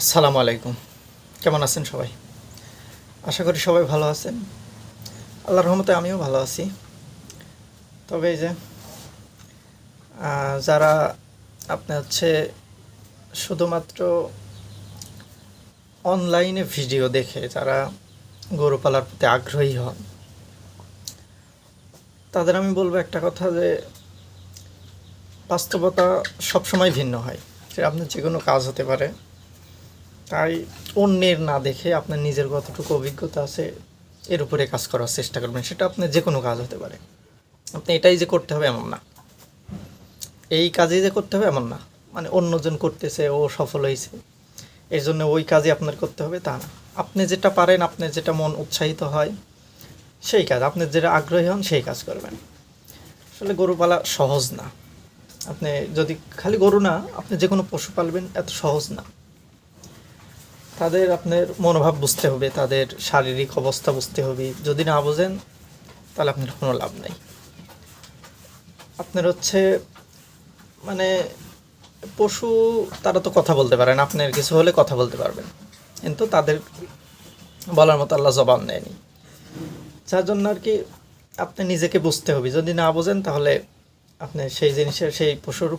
আসসালামু আলাইকুম। কেমন আছেন সবাই? আশা করি সবাই ভালো আছেন। আল্লাহর রহমতে আমিও ভালো আছি। তবে এই যে যারা আপনি হচ্ছে শুধুমাত্র অনলাইনে ভিডিও দেখে যারা গরু পালার প্রতি আগ্রহী হন, তাদের আমি বলব একটা কথা যে, বাস্তবতা সবসময় ভিন্ন হয়। আপনার যে কোনো কাজ হতে পারে তাই অন্যের না দেখে আপনার নিজের কতটুকু অভিজ্ঞতা আছে, এর উপরে কাজ করার চেষ্টা করবেন, সেটা আপনার যে কোনো কাজ হতে পারে। আপনি এটাই যে করতে হবে এমন না। এই কাজেই যে করতে হবে এমন না। মানে অন্যজন করতেছে, ও সফল হয়েছে, এর জন্য ওই কাজই আপনার করতে হবে তা না। আপনি যেটা পারেন, আপনার যেটা মন উৎসাহিত হয়, সেই কাজ। আপনি যেটা আগ্রহী হন, সেই কাজ করবেন। আসলে গরু পালা সহজ না। আপনি যদি খালি গরু না, আপনি যে কোনো পশু পালবেন, এত সহজ না। তাদের আপনার মনোভাব বুঝতে হবে, তাদের শারীরিক অবস্থা বুঝতে হবে। যদি না বোঝেন, তাহলে আপনার কোনো লাভ নেই। আপনার হচ্ছে মানে পশু, তারা তো কথা বলতে পারেন আপনার কিছু হলে কথা বলতে পারবেন। কিন্তু তাদের বলার মতো আল্লাহ জবাব নেয়নি যার জন্য আর কি আপনি নিজেকে বুঝতে হবে। যদি না বোঝেন, তাহলে আপনি সেই জিনিসের, সেই পশুর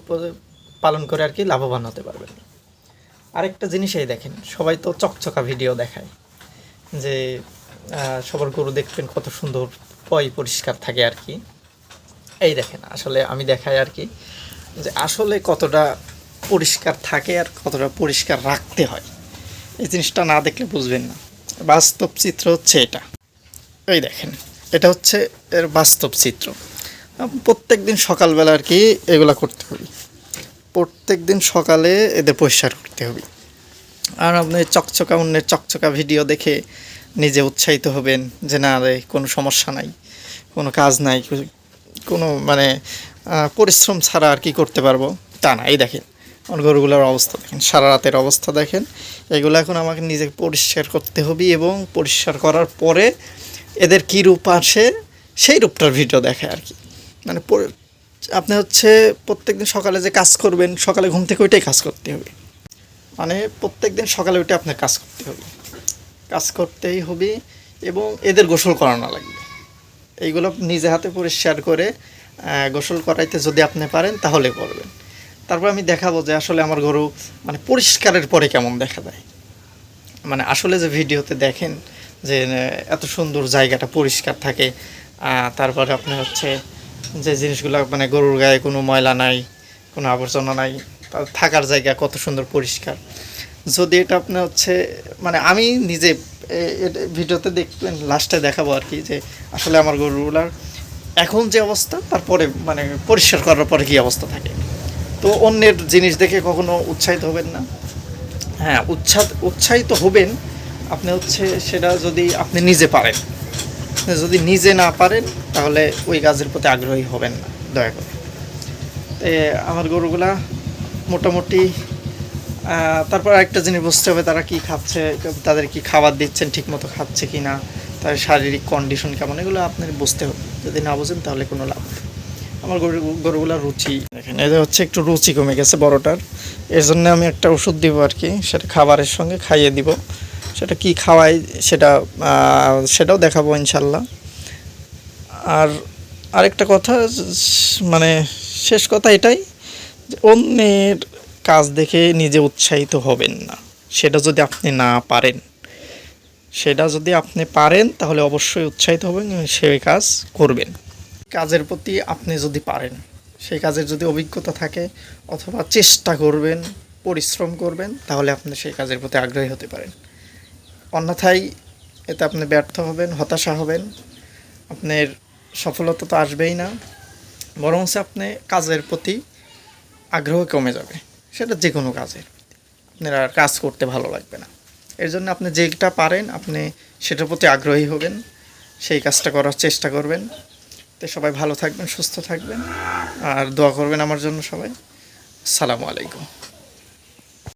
পালন করে আর কি লাভবান হতে পারবেন আরেকটা জিনিস এই দেখেন, সবাই তো চকচকা ভিডিও দেখায় যে সবার গরু দেখবেন কত সুন্দর পয় পরিষ্কার থাকে আর কি। এই দেখেন, আসলে আমি দেখাই আর কি যে আসলে কতটা পরিষ্কার থাকে আর কতটা পরিষ্কার রাখতে হয়। এই জিনিসটা না দেখলে বুঝবেন না। বাস্তব চিত্র হচ্ছে এটা। এই দেখেন, এটা হচ্ছে এর বাস্তব চিত্র। প্রত্যেক দিন সকালবেলা আর কি এগুলা করতে হবে। প্রত্যেক দিন সকালে এদের পরিষ্কার করতে হবে। আর আপনি চকচকা, অন্যের চকচকা ভিডিও দেখে নিজে উৎসাহিত হবেন যে না রে, কোনো সমস্যা নাই, কোনো কাজ নাই, কোনো মানে পরিশ্রম ছাড়া আর কি করতে পারব? তা না, এই দেখেন, আমার গরুগুলোর অবস্থা দেখেন, সারা রাতের অবস্থা দেখেন। এগুলো এখন আমাকে নিজে পরিষ্কার করতে হবে এবং পরিষ্কার করার পরে এদের কী রূপ আসে, সেই রূপটার ভিডিও দেখে আর কি। মানে আপনি হচ্ছে প্রত্যেকদিন সকালে যে কাজ করবেন, সকালে ঘুম থেকে ওইটাই কাজ করতে হবে। মানে প্রত্যেকদিন সকালে উঠে আপনার কাজ করতে হবে। কাজ করতেই হবে এবং এদের গোসল করানো লাগবে। এইগুলো নিজে হাতে পরিষ্কার করে গোসল করাইতে যদি আপনি পারেন তাহলে করবেন। তারপর আমি দেখাবো যে আসলে আমার গরু মানে পরিষ্কারের পরে কেমন দেখা যায়। মানে আসলে যে ভিডিওতে দেখেন যে, এত সুন্দর জায়গাটা পরিষ্কার থাকে তারপরে আপনি হচ্ছে যে জিনিসগুলো মানে গরুর গায়ে কোনো ময়লা নাই, কোনো আবর্জনা নাই থাকার জায়গা কত সুন্দর পরিষ্কার। যদি এটা আপনি হচ্ছে মানে আমি নিজে ভিডিওতে দেখবেন, লাস্টে দেখাবো আর কি যে আসলে আমার গরুগুলার এখন যে অবস্থা, তারপরে মানে পরিষ্কার করার পরে কী অবস্থা থাকে। তো অন্যের জিনিস দেখে কখনো উৎসাহিত হবেন না। হ্যাঁ উৎসাহ, উৎসাহিত হবেন, আপনি হচ্ছে সেটা যদি আপনি নিজে পারেন। আপনি যদি নিজে না পারেন, তাহলে ওই কাজের প্রতি আগ্রহী হবেন না, দয়া করে। আমার গরুগুলা মোটামুটি তারপর একটা জিনিস বুঝতে হবে, তারা কি খাচ্ছে, তাদের কি খাবার দিচ্ছেন, ঠিকমতো খাচ্ছে কি না তার শারীরিক কন্ডিশন কেমন, এগুলো আপনার বুঝতে হবে। যদি না বুঝেন, তাহলে কোনো লাভ আমার গরু, গরুগুলার রুচি। দেখেন এদের হচ্ছে একটু রুচি কমে গেছে বড়টার। এর জন্য আমি একটা ওষুধ দিব আর কি, সেটা খাবারের সঙ্গে খাইয়ে দিব। সেটা কি খাওয়াই সেটা সেটাও দেখাবো ইনশাল্লাহ। আর আরেকটা কথা মানে শেষ কথা এটাই অন্যের কাজ দেখে নিজে উৎসাহিত হবেন না। সেটা যদি আপনি না পারেন। সেটা যদি আপনি পারেন, তাহলে অবশ্যই উৎসাহিত হবেন সেই কাজ করবেন। কাজের প্রতি আপনি যদি পারেন, সেই কাজের যদি অভিজ্ঞতা থাকে অথবা চেষ্টা করবেন, পরিশ্রম করবেন, তাহলে আপনি সেই কাজের প্রতি আগ্রহী হতে পারেন। অন্যথায় এতে আপনি ব্যর্থ হবেন, হতাশা হবেন। আপনার সফলতা তো আসবেই না। বরং আপনি কাজের প্রতি আগ্রহ কমে যাবে। সেটা যে কোনো কাজের আপনার আর কাজ করতে ভালো লাগবে না। এর জন্য আপনি যেটা পারেন, আপনি সেটার প্রতি আগ্রহী হবেন। সেই কাজটা করার চেষ্টা করবেন। তো সবাই ভালো থাকবেন, সুস্থ থাকবেন। আর দোয়া করবেন আমার জন্য সবাই। সালামু আলাইকুম।